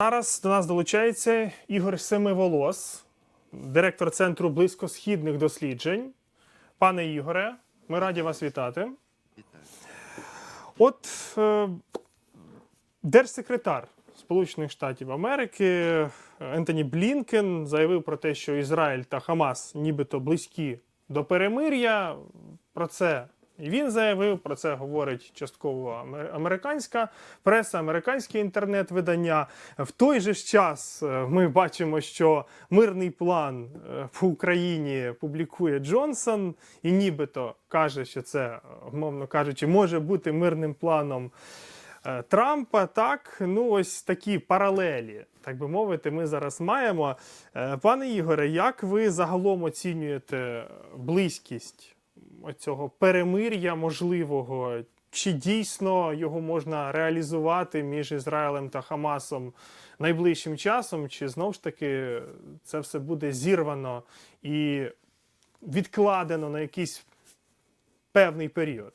Зараз до нас долучається Ігор Семиволос, директор Центру близькосхідних досліджень. Пане Ігоре, ми раді вас вітати. От е, держсекретар Сполучених Штатів Америки Ентоні Блінкен заявив про те, що Ізраїль та Хамас нібито близькі до перемир'я. Про це і він заявив, про це говорить частково американська преса, американські інтернет-видання. В той же ж час е, ми бачимо, що мирний план е, по Україні публікує Джонсон, і нібито каже, що це, е, умовно кажучи, може бути мирним планом е, Трампа. Так, ну ось такі паралелі, так би мовити, ми зараз маємо. Е, Пане Ігоре, як ви загалом оцінюєте близькість цього перемир'я можливого? Чи дійсно його можна реалізувати між Ізраїлем та Хамасом найближчим часом? Чи знову ж таки це все буде зірвано і відкладено на якийсь певний період?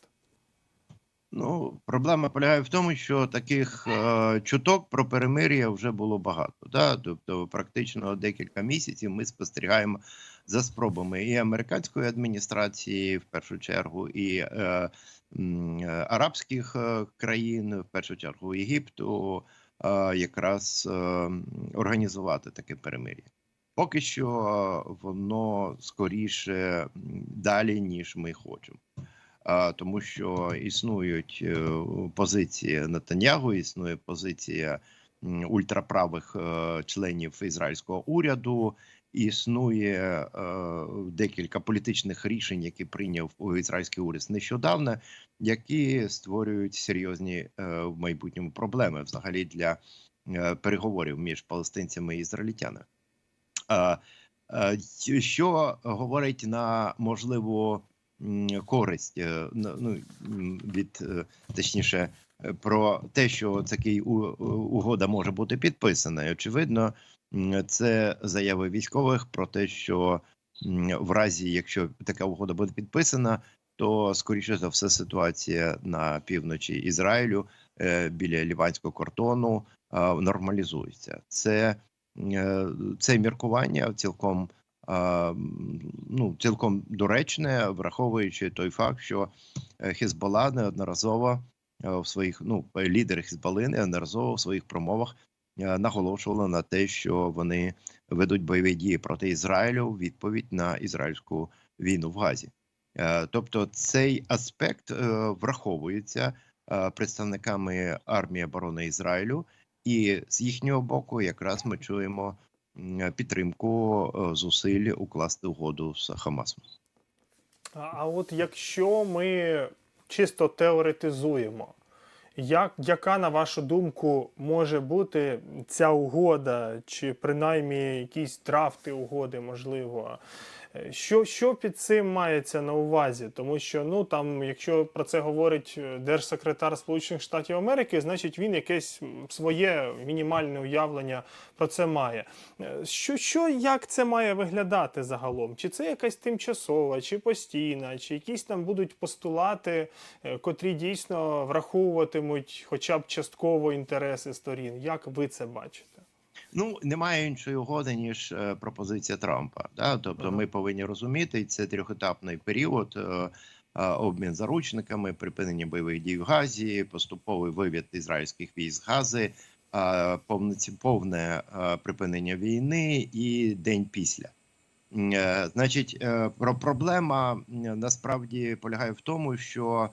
Ну, проблема полягає в тому, що таких е, чуток про перемир'я вже було багато. Да? Тобто, практично декілька місяців ми спостерігаємо за спробами і американської адміністрації, в першу чергу, і е, е, арабських країн, в першу чергу Єгипту, е, якраз е, організувати таке перемир'я. Поки що е, воно скоріше далі, ніж ми хочемо. Тому що існують е, позиції Нетаньягу, існує позиція ультраправих е, членів ізраїльського уряду. Існує е, декілька політичних рішень, які прийняв ізраїльський уряд нещодавно, які створюють серйозні в майбутньому проблеми взагалі для переговорів між палестинцями і ізраїльтянами. Що говорить на можливу користь е, ну, від е, точніше е, про те, що такий угода може бути підписана. І, очевидно, це заяви військових про те, що в разі, якщо така угода буде підписана, то скоріше за все ситуація на півночі Ізраїлю біля ліванського кордону нормалізується. Це, це міркування цілком ну, цілком доречне, враховуючи той факт, що е, Хізбалла неодноразово е, в своїх ну лідери Хізбалли неодноразово в своїх промовах е, наголошували на те, що вони ведуть бойові дії проти Ізраїлю в відповідь на ізраїльську війну в Газі. Тобто цей аспект враховується представниками армії оборони Ізраїлю, і з їхнього боку, якраз ми чуємо підтримку е, зусиль укласти угоду з Хамасом. А, от якщо ми чисто теоретизуємо, як, яка, на вашу думку, може бути ця угода, чи принаймні якісь драфти угоди, можливо? Що, що під цим мається на увазі? Тому що, ну там, якщо про це говорить е, держсекретар Сполучених Штатів Америки, значить він якесь своє мінімальне уявлення про це має. Е, Що, що як це має виглядати загалом? Чи це якась тимчасова, чи постійна, чи якісь там будуть постулати, е, котрі дійсно враховуватимуть хоча б частково інтереси сторін? Як ви це бачите? Ну немає іншої угоди ніж е, пропозиція Трампа. Да? Тобто, Ага. ми повинні розуміти це трьохетапний період. е, е, Обмін заручниками, припинення бойових дій в Газі, поступовий вивід ізраїльських військ з Гази, повне припинення війни і день після. Значить, проблема насправді полягає в тому, що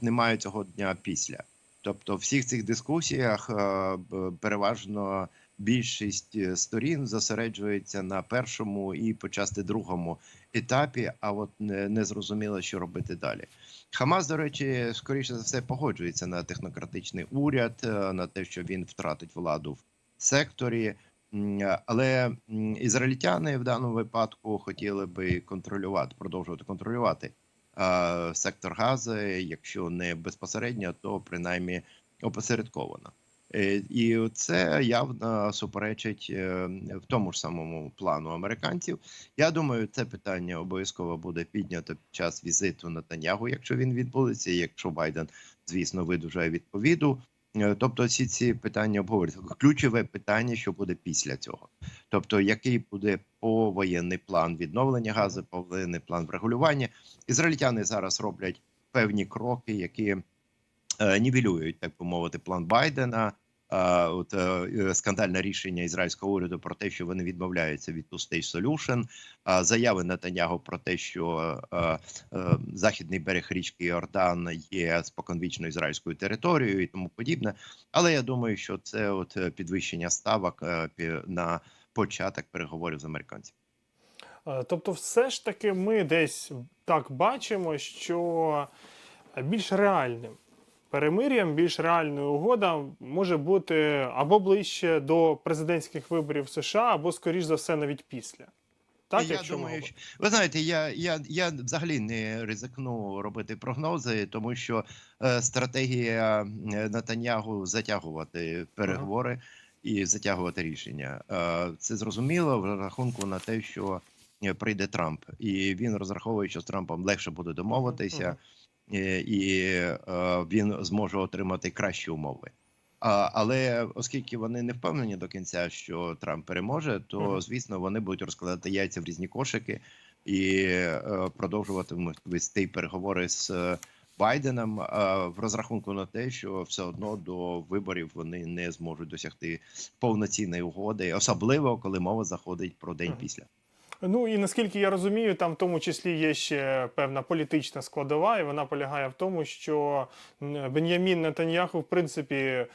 немає цього дня після. Тобто, в всіх цих дискусіях е, переважно більшість е, сторін зосереджується на першому і почасти другому етапі, а от не, зрозуміло, що робити далі. Хамас, до речі, скоріше за все погоджується на технократичний уряд, е, на те, що він втратить владу в секторі. Але ізраїльтяни в даному випадку хотіли би контролювати, продовжувати контролювати сектор газу, якщо не безпосередньо, то принаймні опосередковано. Е, І це явно суперечить е, в тому ж самому плану американців. Я думаю, це питання обов'язково буде піднято під час візиту Натанягу, якщо він відбудеться. Якщо Байден, звісно, видужає відповіду Е, Тобто, всі ці питання обговорюються. Ключове питання, що буде після цього. Тобто, який буде повоєнний план відновлення газу, повоєнний план врегулювання. Ізраїльтяни зараз роблять певні кроки, які е, нівелюють, так би мовити, план Байдена. От е, е, скандальне рішення ізраїльського уряду про те, що вони відмовляються від two-stage solution, а заяви Нетаньягу про те, що е, західний берег річки Йордан є споконвічно ізраїльською територією і тому подібне. Але я думаю, що це от підвищення ставок на початок переговорів з американцями. Тобто, все ж таки, ми десь так бачимо, що більш реальним перемир'ям, більш реальною угода може бути або ближче до президентських виборів США, або, скоріш за все, навіть після. Так, я думаю, що, ви знаєте, я, я, я взагалі не ризикну робити прогнози, тому що е, стратегія е, Натанягу затягувати переговори і затягувати рішення. Е, це зрозуміло в рахунку на те, що е, прийде Трамп, і він розраховує, що з Трампом легше буде домовитися, Мгм. Е, і е, він зможе отримати кращі умови. Але оскільки вони не впевнені до кінця, що Трамп переможе, то звісно вони будуть розкладати яйця в різні кошики і е, продовжуватимуть вести переговори з Байденом в розрахунку на те, що все одно до виборів вони не зможуть досягти повноцінної угоди, особливо коли мова заходить про день після. Ну і наскільки я розумію, там в тому числі є ще певна політична складова, і вона полягає в тому, що Бен'ямін Нетаньяху, в принципі, е,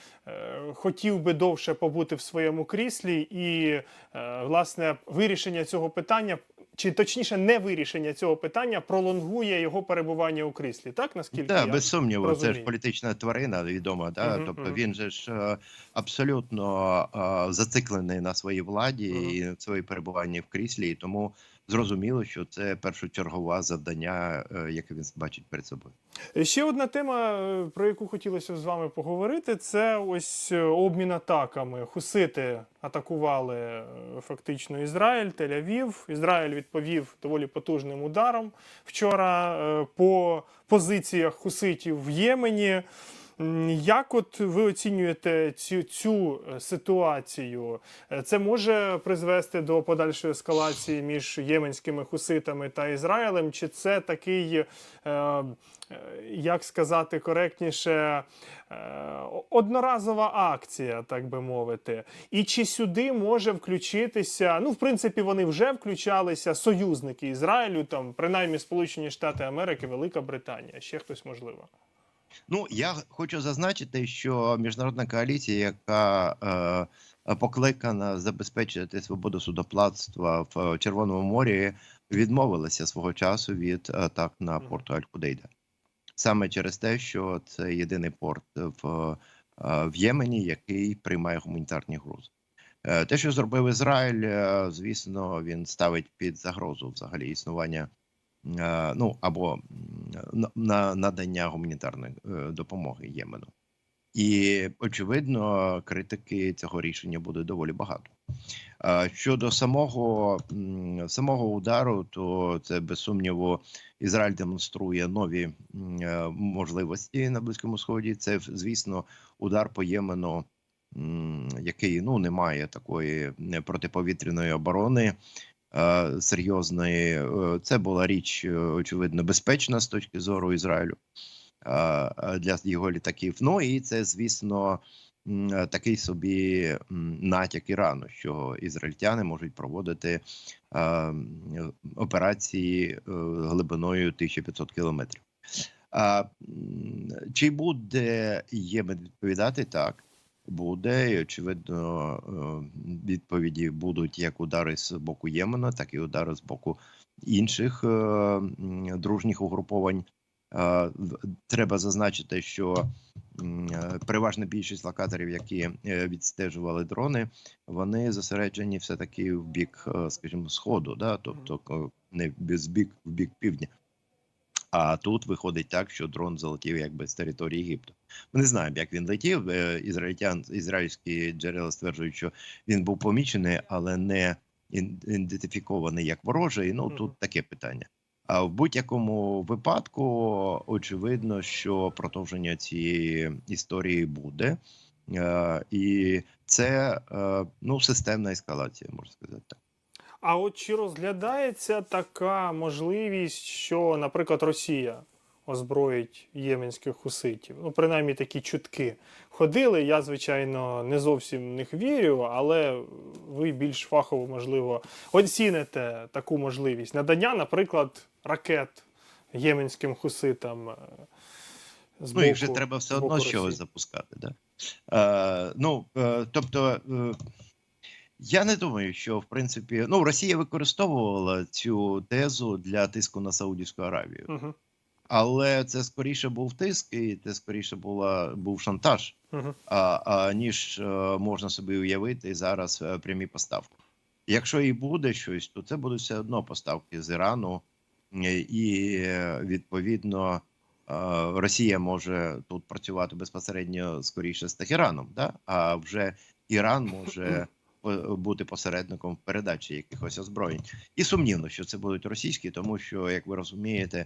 хотів би довше побути в своєму кріслі, і е, власне вирішення цього питання, чи точніше, не вирішення цього питання, пролонгує його перебування у кріслі. Так наскільки да, я без сумніву, це ж політична тварина відома. Да? Мгм, тобто мгм. він же ж е, абсолютно а, зациклений на своїй владі Мгм. і на своїй перебуванні в кріслі, і тому зрозуміло, що це першочергове завдання, е, яке він бачить перед собою. Ще одна тема, е, про яку хотілося з вами поговорити, це ось е, обмін атаками. Хусити атакували е, фактично Ізраїль, Тель-Авів. Ізраїль відповів доволі потужним ударом вчора е, по позиціях хуситів в Ємені. Як от ви оцінюєте цю, цю е, ситуацію? Е, Це може призвести до подальшої ескалації між єменськими хуситами та Ізраїлем? Чи це такий, е, як сказати коректніше, одноразова акція, так би мовити? І чи сюди може включитися? Ну, в принципі, вони вже включалися союзники Ізраїлю, там принаймні Сполучені Штати Америки, Велика Британія, ще хтось можливо. Ну я хочу зазначити, що міжнародна коаліція, яка е, покликана забезпечити свободу судоплатства в Червоному морі, відмовилася свого часу від атак на Мгм. порту Аль-Кудейда. Саме через те, що це єдиний порт в, е, в Ємені, який приймає гуманітарні грузи. Е, Те, що зробив Ізраїль, е, звісно, він ставить під загрозу взагалі існування е, ну або на- на надання гуманітарної е, допомоги Ємену. І очевидно, критики цього рішення буде доволі багато. Щодо самого самого удару, то це без сумніву Ізраїль демонструє нові е, можливості на Близькому Сході. Це звісно удар по Ємену, який ну не має такої е, протиповітряної оборони е, серйозної. Е, Це була річ, е, очевидно, безпечна з точки зору Ізраїлю е, е, для його літаків. Ну і це, звісно, е, такий собі натяк Ірану, що ізраїльтяни можуть проводити е, операції е, глибиною 1500 кілометрів. А, чи буде Ємен відповідати так? Буде, і очевидно, е, відповіді будуть як удари з боку Ємена, так і удари з боку інших е, дружніх угруповань. Е, Треба зазначити, що переважна більшість локаторів, які відстежували дрони, вони зосереджені все таки в бік, скажімо, сходу, да, тобто не без бік в бік півдня. А тут виходить так, що дрон залетів якби з території Єгипту. Ми не знаємо, як він летів. Е, Ізраїльтян, ізраїльські джерела стверджують, що він був помічений, але не ідентифікований як ворожий. Ну тут таке питання. А в будь-якому випадку очевидно, що продовження цієї історії буде, Е, і це е, ну системна ескалація, можна сказати так. А от чи розглядається така можливість, що, наприклад, Росія озброїть єменських хуситів? Ну, принаймні такі чутки ходили. Я, звичайно, не зовсім в них вірю, але ви більш фахово, можливо, оціните таку можливість надання, наприклад, ракет єменським хуситам. е, з Ну їх же треба все одно з чогось запускати. Да? Е, ну е, тобто. Е, я не думаю, що в принципі ну Росія використовувала цю тезу для тиску на Саудівську Аравію. Мгм, Але це скоріше був тиск, і це скоріше була був шантаж, мгм. а, а ніж е, можна собі уявити зараз е, прямі поставки. Якщо і буде щось, то це будуть все одно поставки з Ірану, е, і відповідно Росія може тут працювати безпосередньо скоріше з Техераном, да? а вже Іран може бути посередником в передачі якихось озброєнь. І сумнівно, що це будуть російські, тому що, як ви розумієте,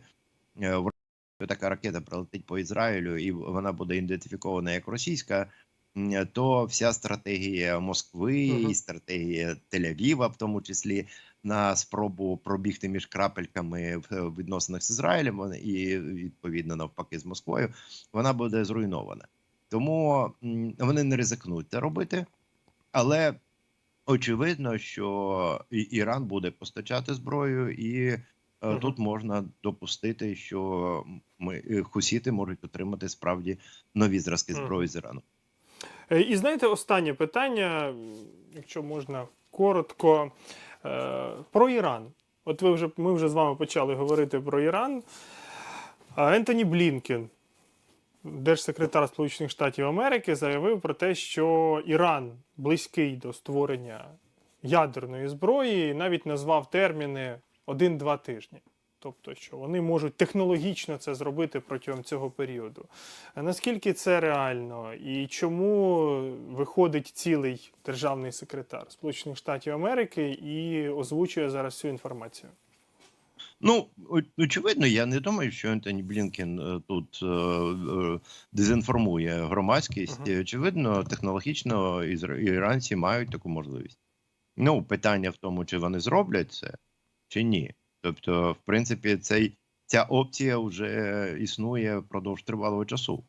е, в така ракета прилетить по Ізраїлю, і вона буде ідентифікована як російська, то вся стратегія Москви, Мгм. і стратегія Тель-Авіва, в тому числі на спробу пробігти між крапельками в в відносинах з Ізраїлем і відповідно навпаки з Москвою, вона буде зруйнована. Тому вони не ризикнуть це робити, але очевидно, що і- Іран буде постачати зброю і е. Тут можна допустити, що ми е, хусіти можуть отримати справді нові зразки зброї з Ірану. Е, І знаєте, останнє питання, якщо можна коротко, е, про Іран. От ви вже ми вже з вами почали говорити про Іран. Ентоні Блінкен, держсекретар Сполучених Штатів Америки, заявив про те, що Іран близький до створення ядерної зброї, і навіть назвав терміни 1-2 тижні. Тобто, що вони можуть технологічно це зробити протягом цього періоду. Наскільки це реально і чому виходить цілий державний секретар Сполучених Штатів Америки і озвучує зараз цю інформацію? Ну очевидно, я не думаю, що Ентоні Блінкен е, тут е, е, дезінформує громадськість. І, Очевидно, технологічно іранці мають таку можливість. Ну, питання в тому, чи вони зроблять це, чи ні. Тобто, в принципі, цей, ця опція вже існує впродовж тривалого часу.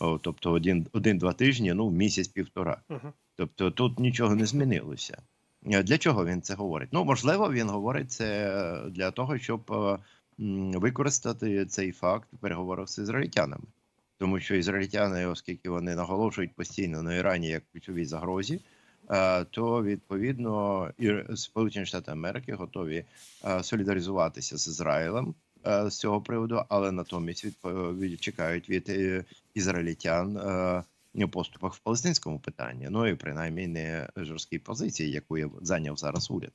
О, тобто, один- один-два тижні, ну, місяць-півтора. Угу. Тобто тут нічого не змінилося. Е, Для чого він це говорить? Ну, можливо, він говорить це для того, щоб е, використати цей факт в переговорах з ізраїльтянами. Тому що ізраїльтяни, оскільки вони наголошують постійно на Ірані як ключовій загрозі, е, то відповідно Сполучені Штати Америки готові солідаризуватися з Ізраїлем з цього приводу, але натомість відпо- від- чекають від ізраїльтян поступах в палестинському питанні, ну і принаймні не жорсткій позиції, яку я зайняв зараз уряд.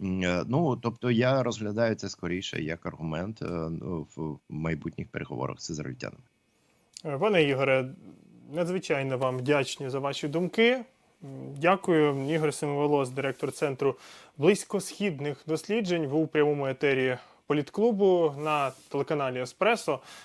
Е, Ну тобто я розглядаю це скоріше як аргумент е, ну, в майбутніх переговорах з ізраїльтянами. Е, Пане Ігоре, надзвичайно вам вдячні за ваші думки. Дякую. Ігор Семиволос, директор центру близькосхідних досліджень, був у прямому етері політклубу на телеканалі Еспресо.